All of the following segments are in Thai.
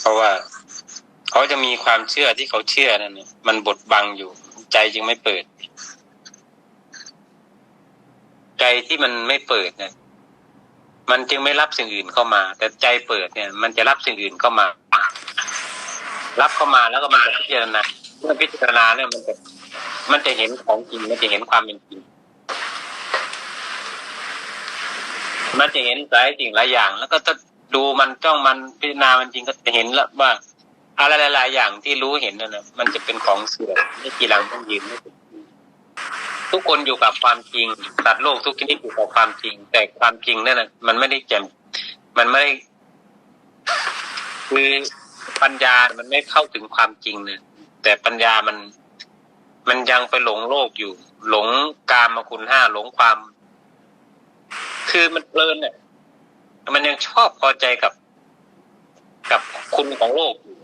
เพราะว่าเขาจะมีความเชื่อที่เขาเชื่อนั่นน่มันบดบังอยู่ ใจจึงไม่เปิด ใจที่มันไม่เปิดเนี่ยมันจึงไม่รับสิ่งอื่นเข้ามา แต่ใจเปิดเนี่ย มันจะรับสิ่งอื่นเข้ามา รับเข้ามาแล้วก็มันจะพิจารณาเมื่อพิจารณาเนี่ยมันจะมันจะเห็นของจริงมันจะเห็นความเป็นจริงมันจะเห็นหลายสิ่งหลายอย่าง แล้วก็ถ้า ดูมันจ้องมันพิจารณามันจริงก็จะเห็นแล้วว่าอะไรหลายๆอย่างที่รู้เห็นนั่นนะมันจะเป็นของเสื่อมไม่กี่หลังต้องยืนไม่เป็นจริงทุกคนอยู่กับความจริงสัตว์โลกทุกชนิดอยู่กับความจริง แต่ความจริงนั่นนะมันไม่ได้แจ่มมันไม่ได้คือปัญญา มันไม่เข้าถึงความจริงเนี่ยแต่ปัญญามัน มันยังไปหลงโลกอยู่ หลงกามคุณห้าหลงความ คือมันเพลินเนี่ย มันยังชอบพอใจกับ กับคุณของโลกอยู่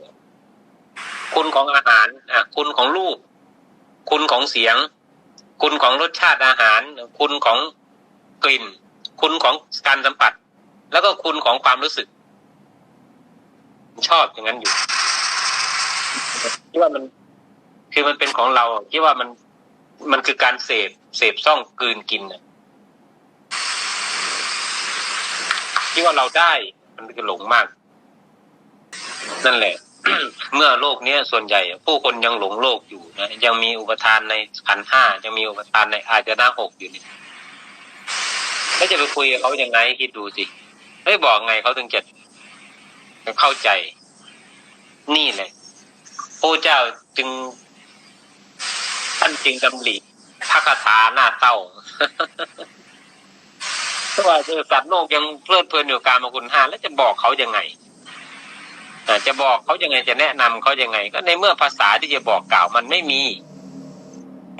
คุณของอาหาร อะ คุณของรูป คุณของเสียง คุณของรสชาติอาหาร คุณของกลิ่น คุณของการสัมผัส แล้วก็คุณของความรู้สึก ชอบอย่างนั้นอยู่คิดว่ามัน คือมันเป็นของเราคิดว่ามันมันคือการเสพเสพซ่องกลืนกินน่ะ คิดว่าเราได้ มันคือหลงมาก นั่นแหละ เมื่อโลกเนี้ยส่วนใหญ่ ผู้คนยังหลงโลกอยู่นะยังมีอุปทานในขันห้ายังมีอุปทานในอาจนะหกอยู่นี่แล้วจะไปคุยกับเขายังไงคิดดูสิไม่บอกไงเขาถึงจะเข้าใจ นี่แหละพระเจ้าจึงท่านจึงดำริพระคาถาหน้าเต้า เพราว่าเออสัตว์โลกยังเพลิดเพลินอยู่การมาคุณหาแล้วจะบอกเขายังไงจะบอกเขายังไงจะแนะนำเขายังไง ก็ในเมื่อภาษาที่จะบอกกล่าวมันไม่มี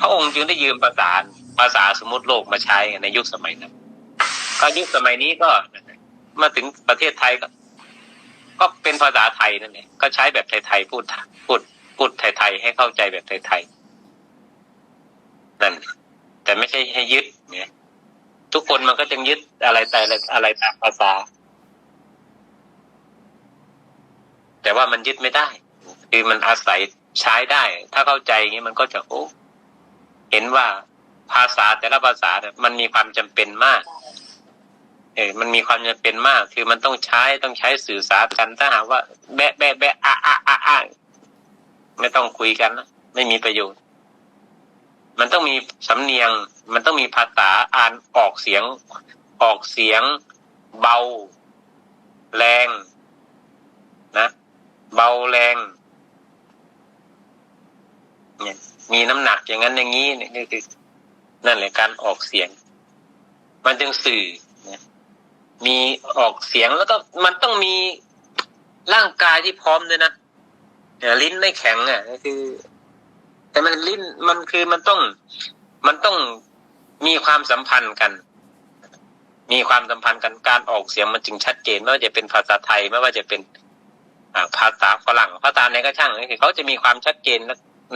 พระองค์จึงได้ยืมภาษาภาษาสมมติโลกมาใช้ในยุคสมัยนั้นก็ยุคสมัยนี้ก็มาถึงประเทศไทยก็ ก็เป็นภาษาไทยนั่นแหละก็ใช้แบบไทยๆพูดพูดพูดไทยๆให้เข้าใจแบบไทยๆนั่นแต่ไม่ใช่ให้ยึดเนี่ย ทุกคนมันก็จึงยึดอะไรแต่อะไรตามภาษา แต่ว่ามันยึดไม่ได้ คือมันอาศัยใช้ได้ ถ้าเข้าใจอย่างนี้มันก็จะโอ้เห็นว่าภาษาแต่ละภาษาเนี่ยมันมีความจำเป็นมากเออมันมีความจำเป็นมาก คือมันต้องใช้ต้องใช้สื่อสารกันถ้าหากว่าแบะแบะแบะอะอะอะอะไม่ต้องคุยกันนะไม่มีประโยชน์ มันต้องมีสำเนียง มันต้องมีภาษาอ่านออกเสียง ออกเสียง เบา แรง นะ เบาแรง เนี่ย มีน้ำหนักอย่างนั้นอย่างนี้นี่ยนี่คือนั่นแหละการออกเสียง มันจึงสื่อนะมีออกเสียงแล้วก็มันต้องมีร่างกายที่พร้อมด้วยนะเนี่ยลิ้นไม่แข็งอะก็คือ แต่มันลิ้นมันคือมันต้อง มันต้อง มีความสัมพันธ์กัน มีความสัมพันธ์กันการออกเสียงมันจึงชัดเจนไม่ว่าจะเป็นภาษาไทยไม่ว่าจะเป็นภาษาฝรั่งภาษาไหนก็ช่างคือเขาจะมีความชัดเจน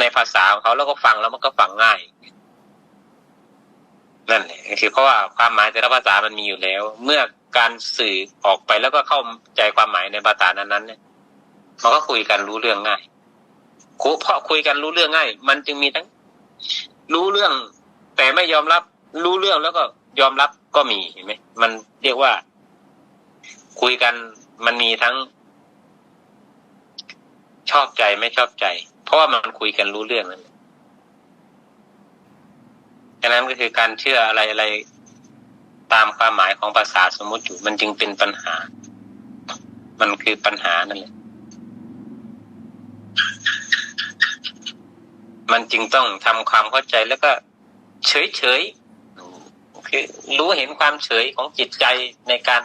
ในภาษาของเขาแล้วก็ฟังแล้วมันก็ฟังง่ายนั่นแหละคือเพราะว่าความหมายแต่ละภาษามันมีอยู่แล้ว เมื่อการสื่อออกไปแล้วก็เข้าใจความหมายในภาษานั้นๆเนี่ยมันก็คุยกันรู้เรื่องง่ายคุเพราะคุยกันรู้เรื่องง่าย มันจึงมีทั้ง รู้เรื่อง แต่ไม่ยอมรับ รู้เรื่องแล้วก็ยอมรับก็มีเห็นไหมมันเรียกว่า คุยกันมันมีทั้ง ชอบใจไม่ชอบใจ เพราะว่ามันคุยกันรู้เรื่องนั่นฉะนั้นก็คือการเชื่ออะไรอะไรตามความหมายของภาษาสมมติอยู่มันจึงเป็นปัญหา มันคือปัญหานั่นแหละมันจึงต้องทำความเข้าใจแล้วก็ เฉยเฉย คือรู้เห็นความเฉยของจิตใจในการ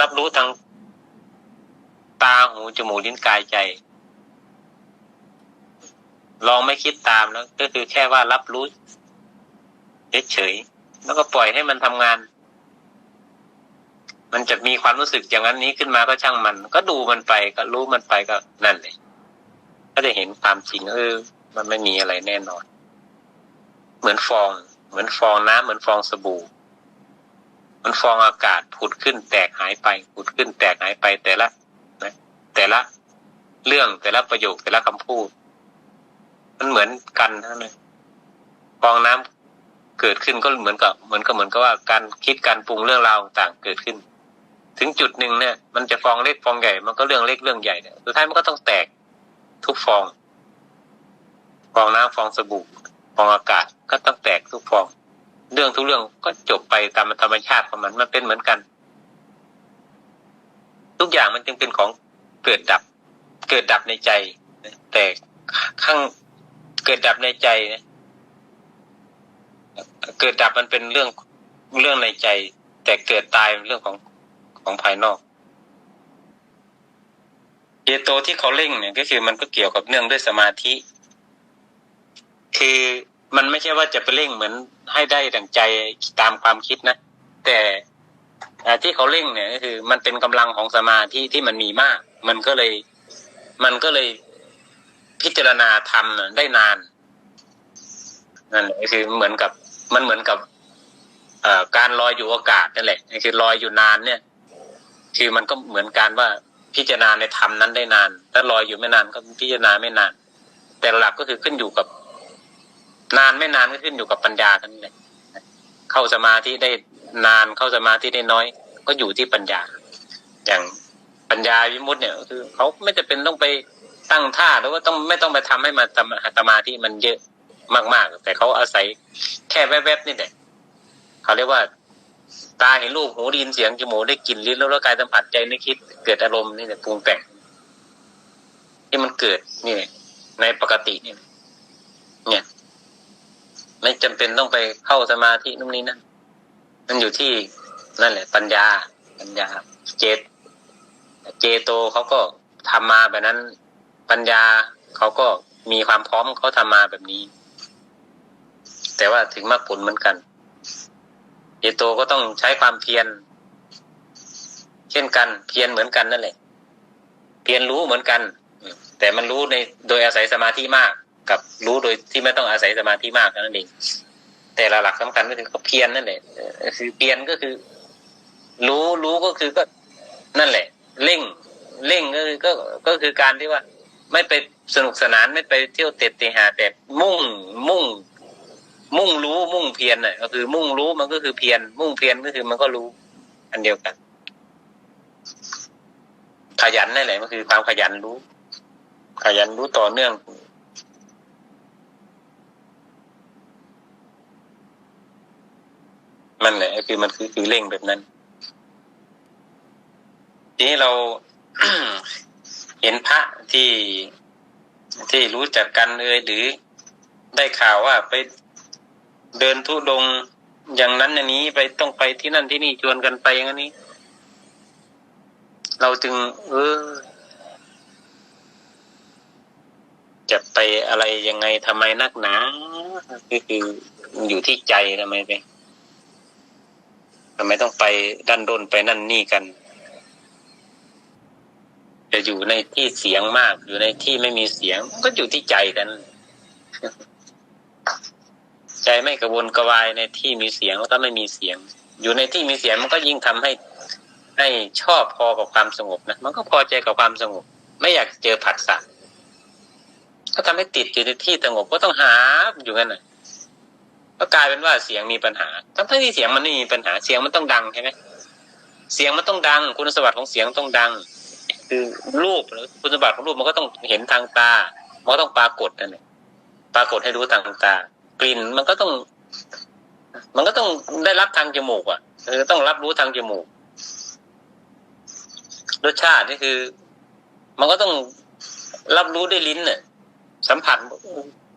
รับรู้ทางตาหูจมูกลิ้นกายใจ ลองไม่คิดตามแล้ว ก็คือแค่ว่ารับรู้เฉยๆแล้วก็ปล่อยให้มันทำงาน มันจะมีความรู้สึกอย่างนั้นนี้ขึ้นมาก็ช่างมัน ก็ดูมันไปก็รู้มันไปก็นั่นเลยก็จะเห็นความจริงเออ มันไม่มีอะไรแน่นอน เหมือนฟอง เหมือนฟองน้ำเหมือนฟองสบู่ มันฟองอากาศผุดขึ้นแตกหายไปผุดขึ้นแตกหายไปแต่ละนะแต่ละเรื่องแต่ละประโยคแต่ละคำพูด มันเหมือนกันทั้งนั้นฟองน้ำเกิดขึ้นก็เหมือนกับเหมือนกับเหมือนกับว่าการคิดการปรุงเรื่องราวต่างเกิดขึ้น ถึงจุดหนึ่งเนี่ยมันจะฟองเล็กฟองใหญ่มันก็เรื่องเล็กเรื่องใหญ่เนี่ยสุดท้ายมันก็ต้องแตกทุกฟอง ฟองน้ำฟองสบู่ ฟองอากาศก็ต้องแตกทุกฟอง เรื่องทุกเรื่องก็จบไปตามธรรมชาติของมันมันเป็นเหมือนกัน ทุกอย่างมันจึงเป็นของเกิดดับ เกิดดับในใจแต่ข้างเกิดดับในใจนะเกิดดับมันเป็นเรื่องเรื่องในใจ แต่เกิดตายเป็นเรื่องของของภายนอกเยโตที่เขาเร่งเนี่ยก็คือมันก็เกี่ยวกับเนื่องด้วยสมาธิ คือมันไม่ใช่ว่าจะไปเร่งเหมือนให้ได้ดังใจตามความคิดนะ แต่ที่เขาเร่งเนี่ยก็คือ มันเป็นกำลังของสมาธิที่มันมีมาก มันก็เลย มันก็เลยพิจารณาธรรมได้นานนั่นแหละคือเหมือนกับมันเหมือนกับเอ่อการลอยอยู่อากาศนั่นแหละคือลอยอยู่นานเนี่ย คือมันก็เหมือนการว่าพิจารณาในธรรมนั้นได้นาน ถ้าลอยอยู่ไม่นานก็พิจารณาไม่นาน แต่หลักก็คือขึ้นอยู่กับ นานไม่นานก็ขึ้นอยู่กับปัญญากันนี่แหละเข้าสมาธิได้นานเข้าสมาธิได้น้อย ก็อยู่ที่ปัญญา อย่างปัญญาวิมุตติเนี่ยคือเขาไม่จะเป็นต้องไปตั้งท่าหรือว่าต้องไม่ต้องไปทำให้มันสมาธิมันเยอะมากๆ แต่เขาอาศัยแค่แวบๆนี่แหละเขาเรียกว่า ตาเห็นรูปหูได้ยินเสียงจมูกได้กลิ่นลิ้นแล้วร่างกายสัมผัสใจนึกคิด เกิดอารมณ์นี่แหละปรุงแต่งที่มันเกิดนี่ในปกตินี่เนี่ย ไม่จำเป็นต้องไปเข้าสมาธินู่นนี่นั่นมันอยู่ที่นั่นแหละ ปัญญา ปัญญา เจต เจโตเขาก็ทำมาแบบนั้น ปัญญาเขาก็มีความพร้อมเขาทำมาแบบนี้ แต่ว่าถึงมรรคผลเหมือนกันเจโตก็ต้องใช้ความเพียรเช่นกัน เพียรเหมือนกันนั่นแหละ เพียรรู้เหมือนกัน แต่มันรู้ในโดยอาศัยสมาธิมาก กับรู้โดยที่ไม่ต้องอาศัยสมาธิมากนั่นเองแต่ละหลักสำคัญก็คือเขาเพียรนั่นแหละคือเพียรก็คือ รู้รู้ก็คือก็นั่นแหละ เร่ง เร่งก็คือก็ก็คือการที่ว่า ไม่ไปสนุกสนานไม่ไปเที่ยวเตะเตะหาแต่มุ่งมุ่ง มุ่งรู้มุ่งเพียรน่ะก็คือ มุ่งรู้มันก็คือเพียรมุ่งเพียรก็คือมันก็รู้ อันเดียวกัน ขยันนั่นแหละมันคือความขยันรู้ ขยันรู้ต่อเนื่อง มันแหละคือมันคือคือเร่งแบบนั้น ทีนี้เราเห็นพระที่ที่รู้จักกันเลยหรือได้ข่าวว่าไปเดินทุดงอย่างนั้นอย่างนี้ไปต้องไปที่นั่นที่นี่ชวนกันไปอย่างนี้ เราจึง เออ จะไปอะไรยังไงทำไมนักหนาคืออยู่ที่ใจทำไมไป ทำไมต้องไปดันด้นไปนั่นนี่กัน จะอยู่ในที่เสียงมาก อยู่ในที่ไม่มีเสียง ก็อยู่ที่ใจกัน ใจไม่กระวนกระวายในที่มีเสียงแล้วก็ไม่มีเสียง อยู่ในที่มีเสียงมันก็ยิ่งทำให้ ให้ชอบพอกับความสงบนะมันก็พอใจกับความสงบ ไม่อยากเจอผัสสะก็ทำให้ติดอยู่ในที่สงบก็ต้องหาอยู่งั้นน่ะ ก็กลายเป็นว่าเสียงมีปัญหา ทั้งๆที่เสียงมันไม่มีปัญหาเสียงมันต้องดังใช่ไหมเสียงมันต้องดัง คุณสมบัติของเสียงต้องดัง คือรูปหรือคุณสมบัติของรูปมันก็ต้องเห็นทางตา มันก็ต้องปรากฏนั่นแหละปรากฏให้รู้ทางตากลิ่นมันก็ต้อง มันก็ต้องได้รับทางจมูกอะคือต้องรับรู้ทางจมูกรสชาตินี่คือ มันก็ต้องรับรู้ด้วยลิ้นเนี่ยสัมผัส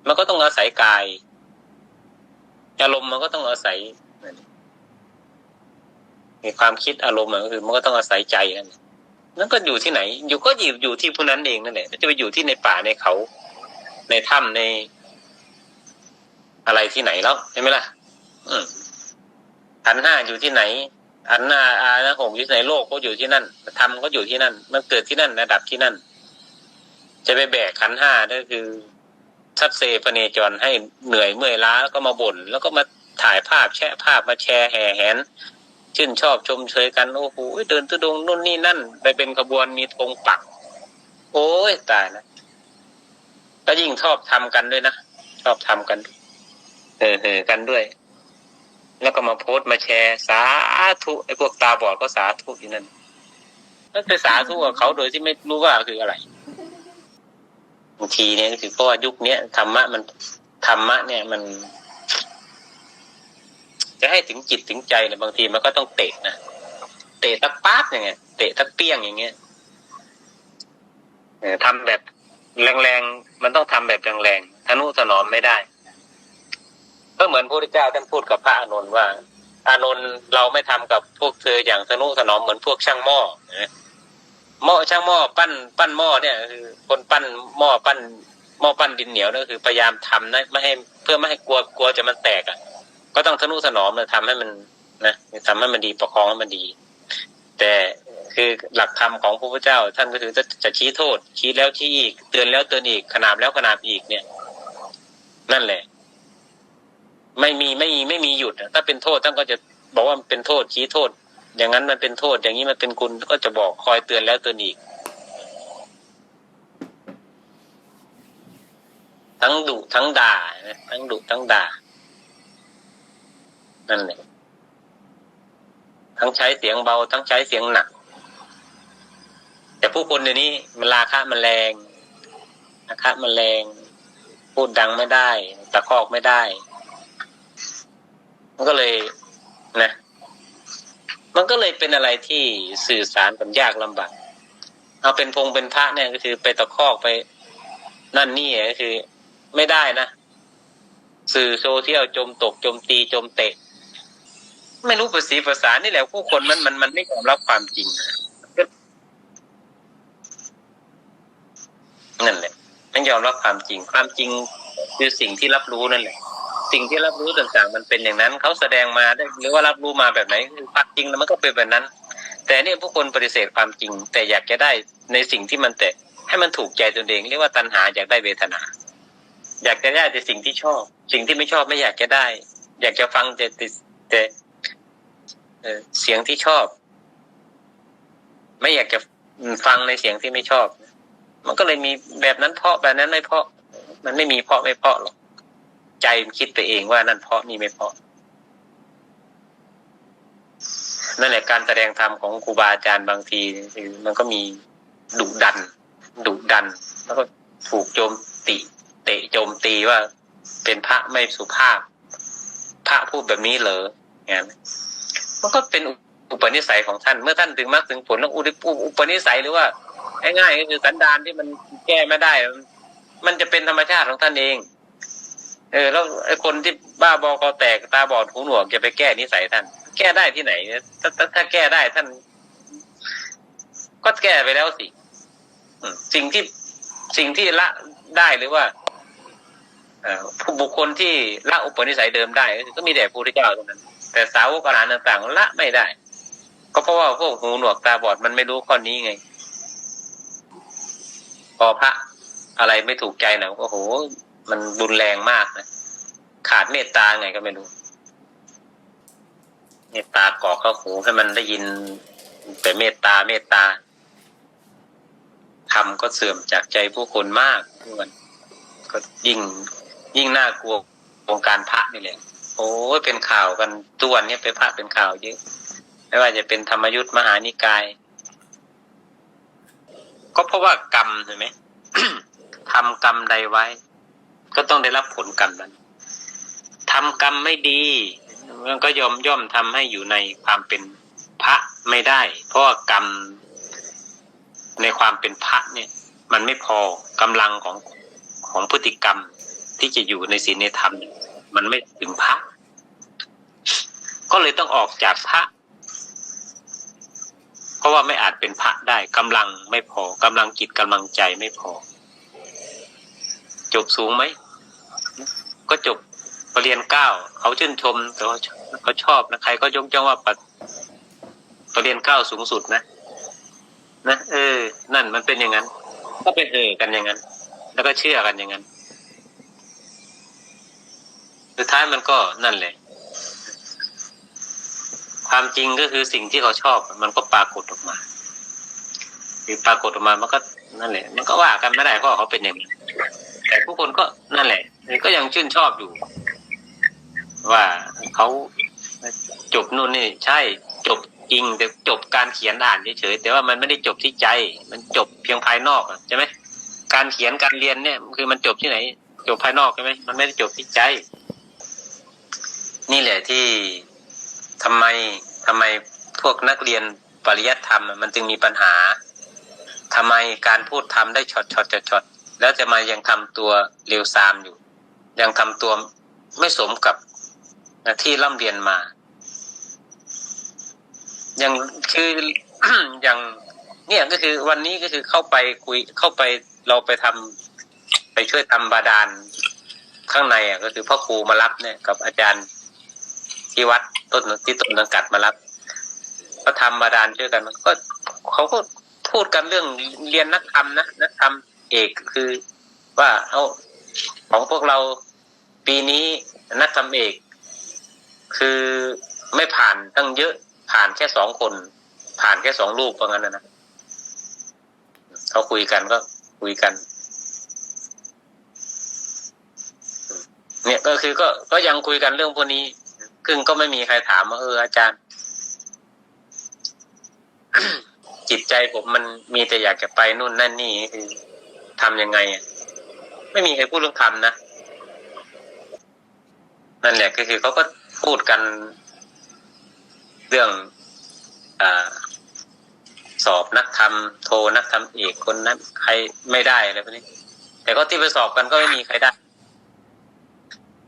มันก็ต้องอาศัยกาย อารมณ์มันก็ต้องอาศัยมีความคิดอารมณ์อะก็คือ มันก็ต้องอาศัยใจนั่นนั่นก็อยู่ที่ไหน อยู่ก็อยู่อยู่ที่ผู้นั้นเองนั่นแหละจะไปอยู่ที่ในป่าในเขา ในถ้ำใน อะไรที่ไหนแล้วใช่ไหมล่ะ อืมขันห้าอยู่ที่ไหน อันหน้าอาณาหงอยู่ที่ไหนโลกก็อยู่ที่นั่นธรรมก็อยู่ที่นั่น มันเกิดที่นั่นระดับที่นั่น จะไปแบกขันห้าก็คือ ทัดเซพเนจรให้เหนื่อยเมื่อยล้าแล้วก็มาบ่น แล้วก็มาถ่ายภาพแชะภาพมาแชร์แห่แหนชื่นชอบชมเชยกันโอ้โหเดินตุดงนู่นนี่นั่น ไปเป็นขบวนมีธงปัก โอ้ยตายแล้วก็ยิ่งชอบทำกันด้วยนะชอบทำกันเออเออกันด้วย แล้วก็มาโพสต์มาแชร์ สาธุไอ้พวกตาบอดก็สาธุอยู่นั่นแล้วไปสาธุกับเขาโดยที่ไม่รู้ว่าคืออะไร บางทีเนี่ยคือเพราะว่ายุคเนี้ยธรรมะมันธรรมะเนี่ยมัน จะให้ถึงจิตถึงใจเนี่ยบางทีมันก็ต้องเตะนะเตะทักป๊าดอย่างเงี้ยเตะทักเปี้ยงอย่างเงี้ยเออทำแบบแรงๆมันต้องทำแบบแรงๆทนุถนอมไม่ได้ ก็เหมือนพระพุทธเจ้าท่านพูดกับพระอานนท์ว่า อานนท์เราไม่ทำกับพวกเธออย่างทนุถนอมเหมือนพวกช่างหม้อนะ หม้อช่างหม้อปั้นปั้นหม้อเนี่ยคือคนปั้นหม้อปั้นหม้อปั้นดินเหนียวนี่ยคือพยายามทำนะไม่ให้เพื่อไม่ให้กลัวกลัวจะมันแตกอะ ก็ต้องทนุถนอมเลยทำให้มันนะทำให้มันดีประคองให้มันดี แต่คือหลักธรรมของพระพุทธเจ้า ท่านก็คือจะจะชี้โทษ ชี้แล้วชี้อีก เตือนแล้วเตือนอีกขนาบแล้วขนาบอีกเนี่ย นั่นแหละ ไม่มีไม่มีไม่มีหยุดถ้าเป็นโทษท่านก็จะบอกว่าเป็นโทษชี้โทษ อย่างนั้นมันเป็นโทษ อย่างนี้มันเป็นคุณก็จะบอกคอยเตือนแล้วเตือนอีก ทั้งดุทั้งด่าทั้งดุทั้งด่า นั่นแหละทั้งใช้เสียงเบา ทั้งใช้เสียงหนัก แต่ผู้คนเดี๋ยวนี้มันราคะมันแรงราคะมันแรง พูดดังไม่ได้ ตะคอกไม่ได้ มันก็เลยนะ มันก็เลยเป็นอะไรที่สื่อสารกันยากลำบากเอาเป็นพงเป็นพระเนี่ยก็คือไปตะคอกไปนั่นนี่ก็คือ ไม่ได้นะสื่อโซเชียลโจมตกโจมตีโจมเตะ ไม่รู้ภาษีภาษานี่แหละผู้คนมันมันมันไม่ยอมรับความจริงนะนั่นแหละไม่ยอมรับความจริง ความจริงคือสิ่งที่รับรู้นั่นแหละ สิ่งที่รับรู้ต่างๆ มันเป็นอย่างนั้นเขาแสดงมาได้หรือว่ารับรู้มาแบบไหนคือความจริงมันก็เป็นแบบนั้น แต่เนี่ยผู้คนปฏิเสธความจริง แต่อยากจะได้ในสิ่งที่มันแต่ให้มันถูกใจตนเองเรียกว่าตัณหาอยากได้เวทนา อยากจะได้แต่สิ่งที่ชอบ สิ่งที่ไม่ชอบไม่อยากจะได้ อยากจะฟังแต่แต่เออเสียงที่ชอบ ไม่อยากจะฟังในเสียงที่ไม่ชอบ มันก็เลยมีแบบนั้นเพาะแบบนั้นไม่เพาะ มันไม่มีเพาะไม่เพาะหรอก ใจมันคิดไปเองว่านั่นเพราะนี่ไม่เพราะ นั่นแหละการแสดงธรรมของครูบาอาจารย์บางทีมันก็มีดุดันดุดัน แล้วก็ถูกโจมติ เตะโจมตีว่าเป็นพระไม่สุภาพ พระพูดแบบนี้เหรอย่างนั้นมันก็เป็นอุปนิสัยของท่าน เมื่อท่านถึงมรรคถึงผลแล้วอุปอุปนิสัยหรือว่าง่ายๆก็คือสันดานที่มันแก้ไม่ได้ มันจะเป็นธรรมชาติของท่านเอง เออ แล้วไอ้คนที่บ้าบอคอแตกตาบอดหูหนวกจะไปแก้นิสัยท่าน แก้ได้ที่ไหนถ้าถ้าถ้าแก้ได้ท่าน ก็แก้ไปแล้วสิสิ่งที่สิ่งที่ละได้หรือว่าผู้บุคคลที่ละอุปนิสัยเดิมได้ ก็มีแต่พระพุทธเจ้าเท่านั้น แต่สาวกอรหันต์ต่างๆละไม่ได้ ก็เพราะว่าพวกหูหนวกตาบอดมันไม่รู้ข้อนี้ไงพอพระอะไรไม่ถูกใจนะโอ้โห มันรุนแรงมากนะขาดเมตตาไงก็ไม่รู้ เมตตากรอกเข้าหูให้มันได้ยิน แต่เมตตาเมตตาทำก็เสื่อมจากใจผู้คนมากมันก็ยิ่งยิ่งน่ากลัววงการพระนี่แหละโอ้ยเป็นข่าวกันตัวนนี้ไปพระเป็นข่าวเยอะไม่ว่าจะเป็นธรรมยุทธมหานิกาย ก็เพราะว่ากรรมใช่ไหมทำกรรมใดไว้ ก็ต้องได้รับผลกรรมนั้นทำกรรมไม่ดี มันก็ย่อมย่อมทำให้อยู่ในความเป็นพระไม่ได้ เพราะว่ากรรมในความเป็นพระเนี่ย มันไม่พอกำลังของของพฤติกรรมที่จะอยู่ในศีลในธรรม มันไม่ถึงพระ ก็เลยต้องออกจากพระ เพราะว่าไม่อาจเป็นพระได้กำลังไม่พอกำลังจิตกำลังใจไม่พอ จบสูงไหม ก็จบปรริญญาเก้าเขาชื่นชมแต่ว่าเขาชอบนะใครก็ยกย่องว่าปรปรริญญาเก้าสูงสุดนะนะเออ นั่นมันเป็นอย่างนั้น ก็ไปเออกันอย่างนั้น แล้วก็เชื่อกันอย่างนั้นสุดท้ายมันก็นั่นแหละความจริงก็คือสิ่งที่เขาชอบ มันก็ปรากฏออกมาคือปรากฏออกมามันก็นั่นแหละ มันก็ว่ากันไม่ได้เพราะเขาเป็นอย่างนั้แต่ผู้คนก็นั่นแหละ ก็ยังชื่นชอบอยู่ ว่าเขาจบนู่นนี่ ใช่จบจริงแต่จบการเขียนอ่านเฉยๆแต่ว่ามันไม่ได้จบที่ใจ มันจบเพียงภายนอกใช่ไหมการเขียนการเรียนเนี่ย คือมันจบที่ไหน จบภายนอกใช่ไหมมันไม่ได้จบที่ใจ นี่แหละที่ทำไมทำไมพวกนักเรียนปริยัติธรรมมันจึงมีปัญหาทำไมการพูดธรรมได้ช็อตช็อตช็อตช็อตแล้วจะมายังทำตัวเร็วซามอยู่ ยังทำตัวไม่สมกับที่ร่ำเรียนมาย่างคืออย่างเนี่ยก็คือวันนี้ก็คือเข้าไปคุยเข้าไปเราไปทำไปช่วยทำบาดาลข้างในอะ ก็คือพ่อครูมารับเนี่ยกับอาจารย์ที่วัดต้นที่ต้นสังกัดมารับก็ทำบาดาลช่วยกันก็เขาก็พูดกันเรื่องเรียนนักธรรมนะนักธรรมเอกคือว่าเอาของพวกเรา ปีนี้นักธรรมเอก คือไม่ผ่านตั้งเยอะ ผ่านแค่สองคน ผ่านแค่สองรูปเพราะงั้นนะเขาคุยกันก็คุยกัน เนี่ยก็คือก็ก็ยังคุยกันเรื่องพวกนี้ซึ่งก็ไม่มีใครถามว่าเอออาจารย์ จิตใจผมมันมีแต่อยากจะไปนู่นนั่นนี่คือทำยังไง ไม่มีใครพูดเรื่องทำนะ นั่นแหละก็คือเขาก็พูดกันเรื่องอาสอบนักธรรมโทนักธรรมเอกคนนั้นใครไม่ได้อะไรพวกนี้ แต่ก็ที่ไปสอบกันก็ไม่มีใครได้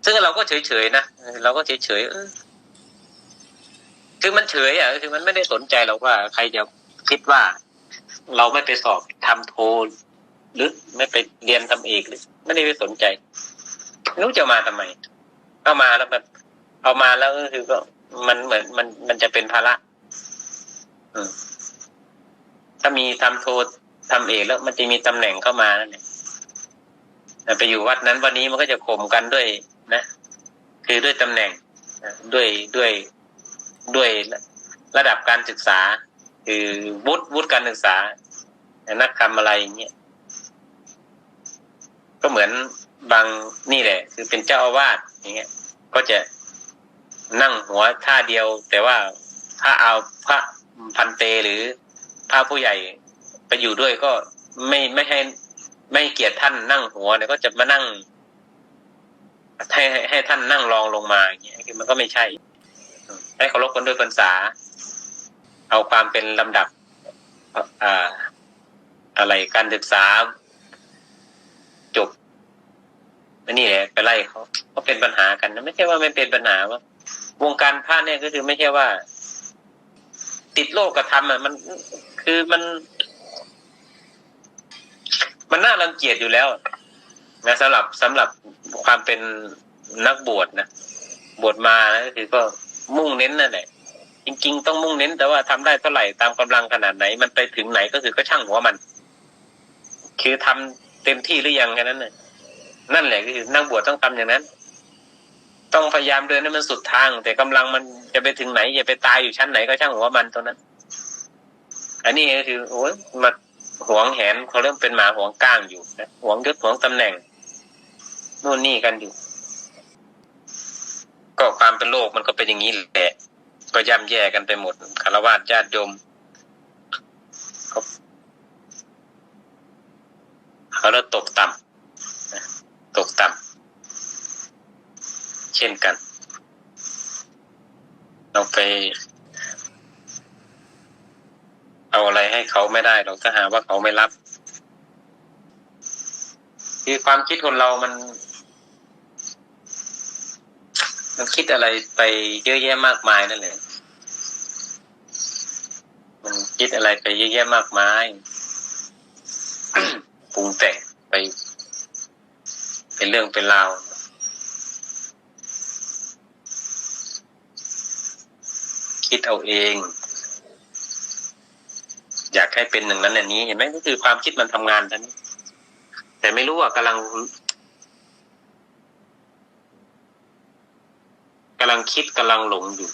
ซึ่งเราก็เฉยๆนะเราก็เฉยๆคือมันเฉยอะคือมันไม่ได้สนใจเราว่า ใครจะคิดว่า เราไม่ไปสอบทำโทหรือไม่ไปเรียนทำเอกหรือไม่ได้ไปสนใจรู้จะมาทำไม เข้ามาแล้วแบบเอามาแล้วก็คือก็มันเหมือนมันมันจะเป็นภาระถ้ามีทำโททำเอกแล้ว มันจะมีตำแหน่งเข้ามานั่นแหละไปอยู่วัดนั้นวันนี้มันก็จะข่มกันด้วยนะคือด้วยตำแหน่งด้วยด้วยด้วยระดับการศึกษา คือวุฒิวุฒิการศึกษานักทำอะไรอย่างเงี้ยก็เหมือน บางนี่แหละ คือเป็นเจ้าอาวาสอย่างเงี้ย ก็จะนั่งหัวท่าเดียว แต่ว่าถ้าเอาพระพันเตหรือพระผู้ใหญ่ไปอยู่ด้วยก็ไม่ไม่ให้ไม่เกียรติท่านนั่งหัวเนี่ยก็จะมานั่งให้ให้ท่านนั่งรองลงมาอย่างเงี้ยคือมันก็ไม่ใช่ ให้เคารพกันด้วยภาษา เอาความเป็นลำดับอ่าอะไรการศึกษา จบ อันนี้แหละไปไล่เขาก็เป็นปัญหากันนะไม่ใช่ว่าไม่เป็นปัญหาว่าวงการพระเนี่ยก็คือไม่ใช่ว่า ติดโลกกระทำอะมันคือมัน มันน่ารังเกียจอยู่แล้วนะสำหรับสำหรับความเป็นนักบวชนะบวชมานะก็คือก็มุ่งเน้นนั่นแหละจริงๆต้องมุ่งเน้น แต่ว่าทำได้เท่าไหร่ตามกำลังขนาดไหน มันไปถึงไหนก็คือก็ช่างหัวมัน คือทำเต็มที่หรือยังแค่นั้นน่ะ นั่นแหละก็คือนักบวชต้องทำอย่างนั้น ต้องพยายามเดินให้มันสุดทาง แต่กำลังมันจะไปถึงไหนจะไปตายอยู่ชั้นไหนก็ช่างหัวมันตรงนั้น อันนี้ก็คือโอ้ยมาหวงแหนเขาเริ่มเป็นหมาหวงก้างอยู่นะหวงยศหวงตำแหน่งนู่นนี่กันอยู่ ก็ความเป็นโลกมันก็เป็นอย่างนี้แหละ ก็ย่ำแย่กันไปหมดคารวะญาติโยมเขาเขาแล้วตกต่ำ ตกต่ำเช่นกัน เราไป เอาอะไรให้เขาไม่ได้ เราถ้าหาว่าเขาไม่รับคือความคิดคนเรามัน มันคิดอะไรไปเยอะแยะมากมายนั่นแหละมันคิดอะไรไปเยอะแยะมากมายปรุงแต่งไป เป็นเรื่องเป็นราวคิดเอาเอง อยากให้เป็นหนึ่งนั้นอย่างนี้ เห็นไหมก็คือความคิดมันทำงานท่านี้แต่ไม่รู้ว่ากำลังกำลังคิดกำลังหลงอยู่